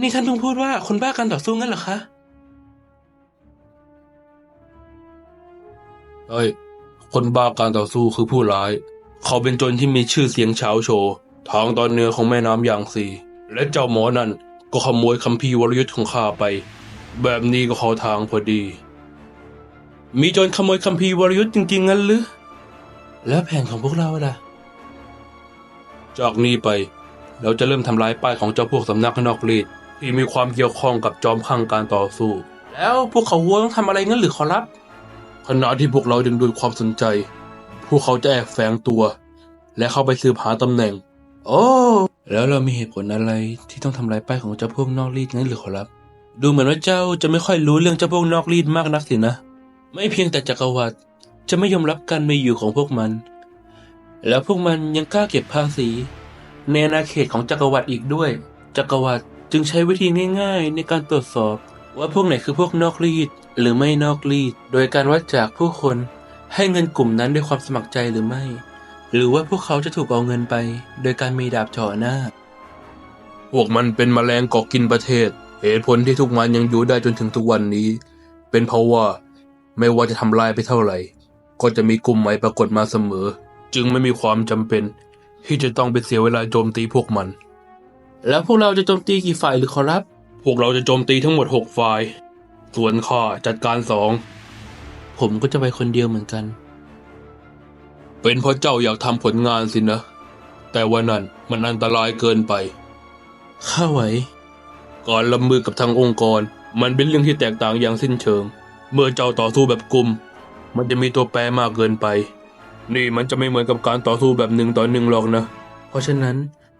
นี่ท่านเพิ่งพูดว่าคนบ้าการต่อสู้งั้นเหรอคะ เอ้ย คนบ้าการต่อสู้คือผู้ร้าย เขาเป็นโจรที่มีชื่อเสียงเฉาโชว์ทางตอนเหนือของแม่น้ำยางซี และเจ้าหมอนั่นก็ขโมยคัมภีร์วรยุทธ์ของข้าไป แบบนี้ก็เข้าทางพอดี มีโจรขโมยคัมภีร์วรยุทธ์จริงๆงั้นหรือ แล้วแผนของพวกเราล่ะ จากนี้ไป เราจะเริ่มทำลายป้ายของเจ้าพวกสำนักนอกรีด ที่มีความเกี่ยวข้องกับจอมข้างการต่อสู้ แล้วพวกเขาวัวต้องทำอะไรงั้นหรือขอรับ ขณะที่พวกเราดึงดูดความสนใจ พวกเขาจะแอบแฝงตัว และเข้าไปสืบหาตำแหน่ง โอ้แล้วเรามีเหตุผลอะไรที่ต้องทำลายป้ายของเจ้าพวกนอกรีดงั้นหรือขอรับ ดูเหมือนว่าเจ้าจะไม่ค่อยรู้เรื่องเจ้าพวกนอกรีดมากนักสินะ ไม่เพียงแต่จักรวรรดิจะไม่ยอมรับการมีอยู่ของพวกมัน แล้วพวกมันยังกล้าเก็บภาษีในอาณาเขตของจักรวรรดิอีกด้วย จักรวรรดิ จึงใช้วิธีง่ายๆ ในการตรวจสอบ ว่าพวกไหนคือพวกนอกรีดหรือไม่นอกรีด โดยการวัดจากผู้คนให้เงินกลุ่มนั้นด้วยความสมัครใจหรือไม่ หรือว่าพวกเขาจะถูกเอาเงินไป โดยการมีดาบจ่อหน้า พวกมันเป็นมแมลงเกาะกินประเทศ เหตุผลที่ทุกมันยังอยู่ได้จนถึงทุกวันนี้ เป็นเพราะว่าไม่ว่าจะทำลายไปเท่าไหร่ ก็จะมีกลุ่มใหม่ปรากฏมาเสมอ จึงไม่มีความจำเป็น ที่จะต้องไปเสียเวลาโจมตีพวกมัน แล้วพวกเราจะโจมตีกี่ฝ่ายหรือขอรับ พวกเราจะโจมตีทั้งหมดหกฝ่าย ส่วนข้าจัดการสอง ผมก็จะไปคนเดียวเหมือนกัน เป็นเพราะเจ้าอยากทำผลงานสินะ แต่ว่านั่นมันอันตรายเกินไป ข้าไหว การรับมือกับทางองค์กร มันเป็นเรื่องที่แตกต่างอย่างสิ้นเชิง เมื่อเจ้าต่อสู้แบบกลุ่ม มันจะมีตัวแปรมากเกินไป นี่มันจะไม่เหมือนกับการต่อสู้แบบหนึ่งต่อหนึ่งหรอกนะ เพราะฉะนั้น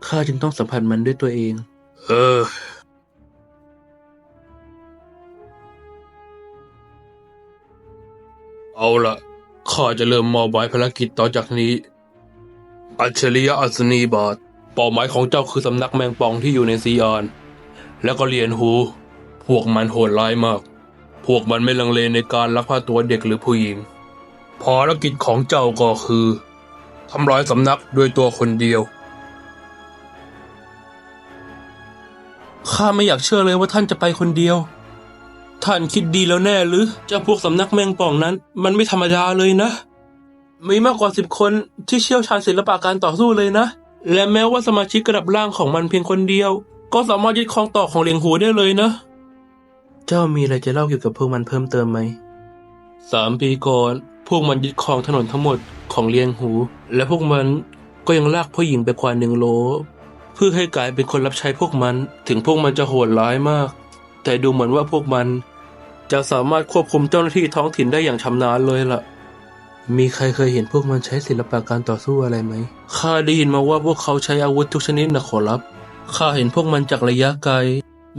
ข้าจึงต้องสัมผัสมันด้วยตัวเอง เออ เอาละข้าจะเริ่มมอบหมายภารกิจต่อจากนี้ อัจฉริยะอัศนีบาทเป้าหมายของเจ้าคือสำนักแมงป่องที่อยู่ในซีอานแล้วก็เรียนหู พวกมันโหดร้ายมาก พวกมันไม่ลังเลในการลักพาตัวเด็กหรือผู้หญิงภารกิจของเจ้าก็คือทำลายสำนักด้วยตัวคนเดียว ข้าไม่อยากเชื่อเลยว่าท่านจะไปคนเดียว ท่านคิดดีแล้วแน่หรือเจ้าพวกสำนักแมงป่องนั้น มันไม่ธรรมดาเลยนะ มีมากกว่าสิบคนที่เชี่ยวชาญศิลปะการต่อสู้เลยนะ และแม้ว่าสมาชิกระดับล่างของมันเพียงคนเดียว ก็สามารถยึดครองต่อของเหลียงหูได้เลยนะ เจ้ามีอะไรจะเล่าเกี่ยวกับพวกมันเพิ่มเติมไหมสามปีก่อนพวกมันยึดครองถนนทั้งหมดของเลียงหู และพวกมันก็ยังลากผู้หญิงไปกว่าหนึ่งโลเพื่อให้กลายเป็นคนรับใช้พวกมัน ถึงพวกมันจะโหดร้ายมาก แต่ดูเหมือนว่าพวกมัน จะสามารถควบคุมเจ้าหน้าที่ท้องถิ่นได้อย่างชำนาญเลยล่ะ มีใครเคยเห็นพวกมันใช้ศิลปะการต่อสู้อะไรไหมข้าได้ยินมาว่าพวกเขาใช้อาวุธทุกชนิดนะขอรับข้าเห็นพวกมันจากระยะไกล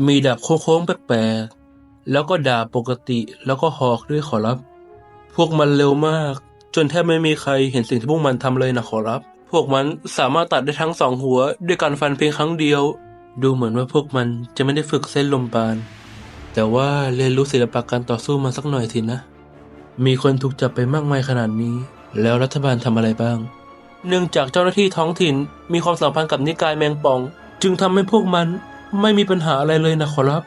มีดาบโค้งๆแปลกๆแล้วก็ดาบปกติแล้วก็หอกด้วยขอรับ พวกมันเร็วมาก จนแทบไม่มีใครเห็นสิ่งที่พวกมันทำเลยนะขอรับ พวกมันสามารถตัดได้ทั้งสองหัวด้วยการฟันเพียงครั้งเดียว ดูเหมือนว่าพวกมันจะไม่ได้ฝึกเส้นลมปาน แต่ว่าเรียนรู้ศิลปะการต่อสู้มาสักหน่อยสินะ มีคนถูกจับไปมากมายขนาดนี้ แล้วรัฐบาลทำอะไรบ้าง เนื่องจากเจ้าหน้าที่ท้องถิ่นมีความสัมพันธ์กับนิกายแมงป่อง จึงทำให้พวกมันไม่มีปัญหาอะไรเลยนะขอรับ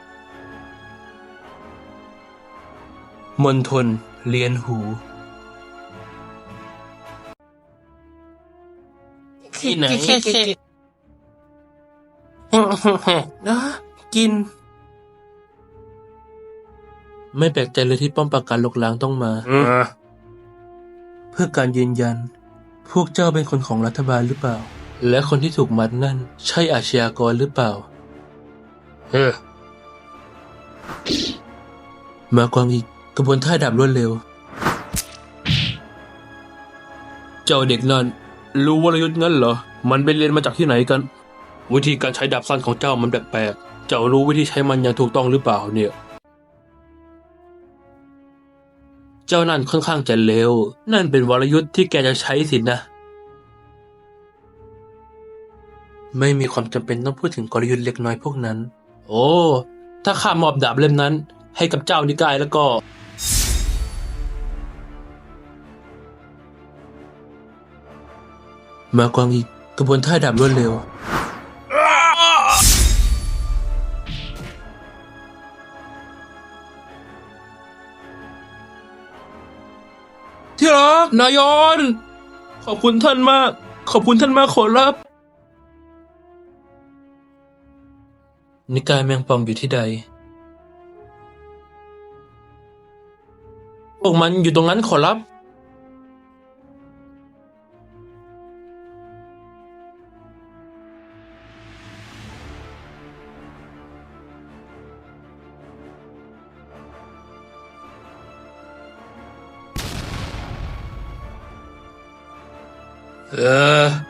มณฑลเลียนหู ที่ไหนนะกิน ไม่แปลกใจเลยที่ป้อมปราการลกล้างต้องมาอืมเพื่อการยืนยัน พวกเจ้าเป็นคนของรัฐบาลหรือเปล่า และคนที่ถูกมัดนั่น ใช่อาชญากรหรือเปล่า เฮ้อมากวางอีกกระบวนท่าดาบรวดเร็ว เจ้าเด็กนั่น รู้วรยุทธ์งั้นเหรอ มันไปเรียนมาจากที่ไหนกัน วิธีการใช้ดาบสั้นของเจ้ามันแปลกๆ เจ้ารู้วิธีใช้มันอย่างถูกต้องหรือเปล่าเนี่ย เจ้านั่นค่อนข้างจะเร็วนั่นเป็นวรยุทธ์ที่แกจะใช้สินะ ไม่มีความจำเป็นต้องพูดถึงกลยุทธ์เล็กน้อยพวกนั้น โอ้ ถ้าข้ามอบดาบเล่มนั้น ให้กับเจ้านิกายแล้วก็ มากวางอีกกระบวนท่าดับรวดเร็ว ที่รักนายอน ขอบคุณท่านมาก ขอบคุณท่านมากขอรับ นิกายแมงป่องอยู่ที่ใด พวกมันอยู่ตรงนั้นขอรับ Uh,